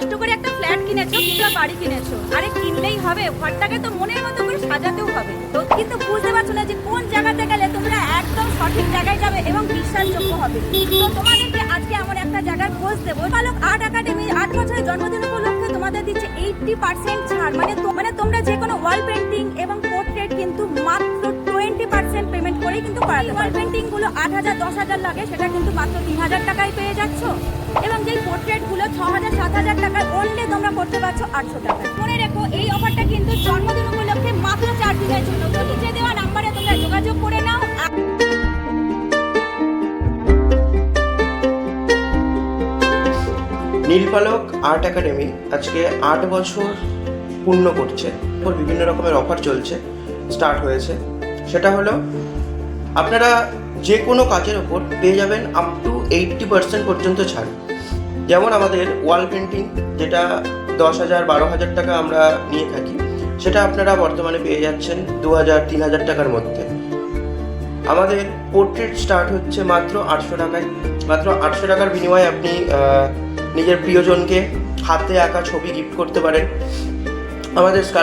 কষ্ট করে একটা ফ্ল্যাট কিনেছো কিংবা বাড়ি কিনেছো। আরে কিনলেই হবে, ঘরটাকে তো মনের মতো করে সাজাতেও হবে। তো কিন্তু বুঝতে পারছ না যে কোন জায়গাতে গেলে তোমরা একদম সঠিক জায়গায় যাবে এবং বিশ্বাসযোগ্য হবে। তো তোমাদেরকে আজকে এমন একটা জায়গার খোঁজ দেবো। বালক আর্ট একাডেমি আট বছরের জন্মদিন উপলক্ষে তোমাদের দিচ্ছে এইটটি পার্সেন্ট ছাড়। মানে মানে তোমরা যে কোনো ওয়াল পেন্টিং এবং পোর্ট্রেট কিন্তু মাত্র টোয়েন্টি পার্সেন্ট পেমেন্ট করেই কিন্তু ওয়াল পেন্টিংগুলো আট হাজার, দশ হাজার লাগে, সেটা কিন্তু মাত্র তিন হাজার টাকায় পেয়ে যেই পোর্ট্রেটগুলো ছ হাজার সাত হাজার টাকায় অনলি তোমরা করতে পারছ আটশো টাকা মনে রেখো, এই অফারটা কিন্তু জন্মদিন উপলক্ষে মাত্র চার দিনের জন্য। নিচে দেওয়া নাম্বারে তোমরা যোগাযোগ করে নাও। নীলপালক আর্ট একাডেমি আজকে আট বছর পূর্ণ করছে। ওর বিভিন্ন রকমের অফার চলছে স্টার্ট হয়েছে। সেটা হলো, আপনারা যে কোনো কাজের ওপর পেয়ে যাবেন আপ টু এইটটি পার্সেন্ট পর্যন্ত ছাড়। যেমন আমাদের ওয়াল পেন্টিং যেটা দশ হাজার, বারো হাজার টাকা আমরা নিয়ে থাকি, সেটা আপনারা বর্তমানে পেয়ে যাচ্ছেন দু হাজার, তিন হাজার টাকার মধ্যে। আমাদের পোর্ট্রেট স্টার্ট হচ্ছে মাত্র আটশো টাকায়। মাত্র আটশো টাকার বিনিময়ে আপনি নিজের প্রিয়জনকে হাতে আঁকা ছবি গিফট করতে পারেন। আমাদের স্কাল